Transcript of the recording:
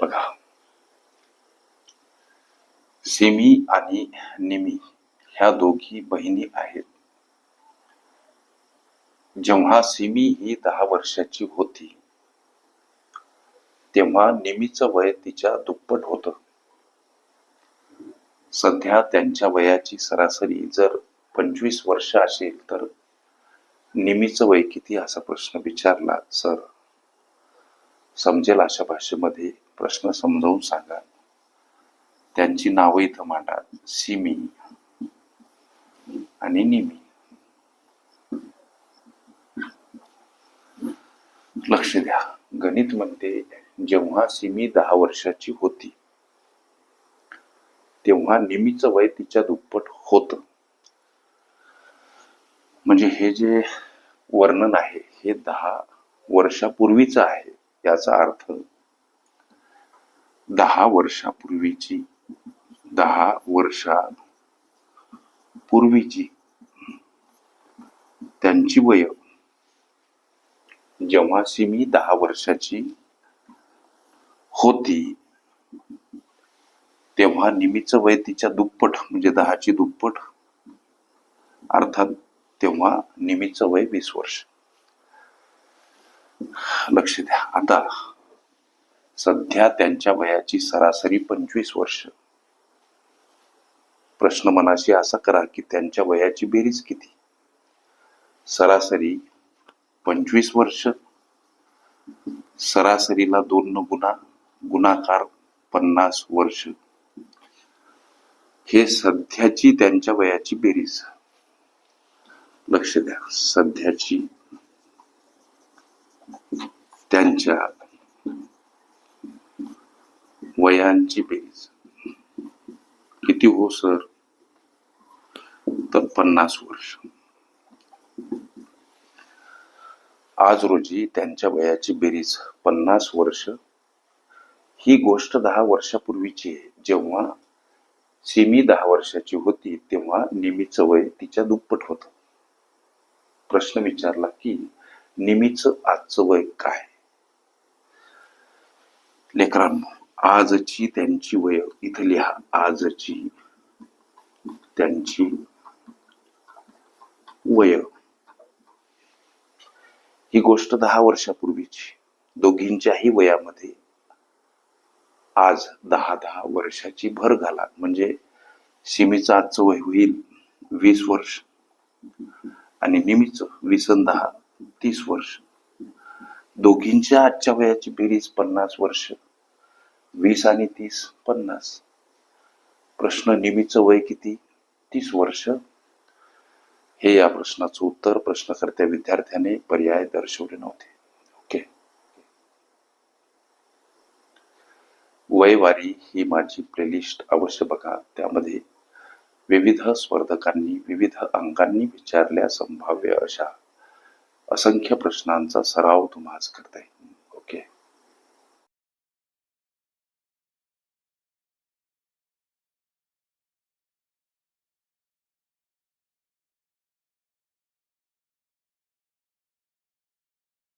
बघा. सिमी आणि निमी ह्या दोघी बहिणी आहेत. जेव्हा सिमी ही दहा वर्षाची होती तेव्हा निमीचं वय तिच्या दुप्पट होत. सध्या त्यांच्या वयाची सरासरी जर पंचवीस वर्ष असेल तर निमीचं वय किती असा प्रश्न विचारला सर? समजेल अशा भाषेमध्ये प्रश्न समजावून सांगा. त्यांची नावं इथं मांडा. सिमी आणि निमी. लक्ष द्या. गणित म्हणते जेव्हा सिमी दहा वर्षाची होती तेव्हा निमीचं वय तिच्या दुप्पट होत. म्हणजे हे जे वर्णन आहे हे दहा वर्षापूर्वीच आहे याचा अर्थ दहा वर्षापूर्वीची दहा वर्षा पूर्वीची त्यांची वय. जेव्हा मी दहा वर्षाची होती तेव्हा निमीचं वय तिच्या दुप्पट म्हणजे दहाची दुप्पट. अर्थात तेव्हा निमीचं वय वीस वर्ष. लक्ष द्या. आता सध्या त्यांच्या वयाची सरासरी पंचवीस वर्ष. प्रश्न मनाशी असा करा की त्यांच्या वयाची बेरीज किती? सरासरी पंचवीस वर्ष. सरासरीला दोन न गुणा गुणाकार पन्नास वर्ष. हे सध्याची त्यांच्या वयाची बेरीज. लक्ष द्या सध्याची. त्यांच्या वयांची बेरीज किती हो सर? तर पन्नास वर्ष. आज रोजी त्यांच्या वयाची बेरीज पन्नास वर्ष. ही गोष्ट दहा वर्षापूर्वीची आहे. जेव्हा सिमी दहा वर्षाची होती तेव्हा निमीचं वय तिच्या दुप्पट होत. प्रश्न विचारला की निमीचं आजचं वय काय? लेकरांनो आजची त्यांची वय इथं लिहा आजची त्यांची वय. ही गोष्ट दहा वर्षापूर्वीची. दोघींच्याही वयामध्ये आज दहा दहा वर्षाची भर घाला. म्हणजे सिमीचं आजचं वय होईल वीस वर्ष. आणि निमीचं वीस दहा तीस वर्ष. दोघींच्या आजच्या वयाची बेरीज पन्नास वर्ष. वीस आणि तीस पन्नास. प्रश्न निमीचं वय किती? तीस वर्ष. हे या प्रश्नाचं उत्तर प्रश्नकर्त्या विद्यार्थ्याने पर्याय दर्शवले नव्हते. ओके. वयवारी ही माझी प्लेलिस्ट अवश्य बघा. त्यामध्ये विविध स्पर्धकांनी विविध अंकांनी विचारल्या संभाव्य अशा असंख्य प्रश्नांचा सराव तुम्हाला करता येईल.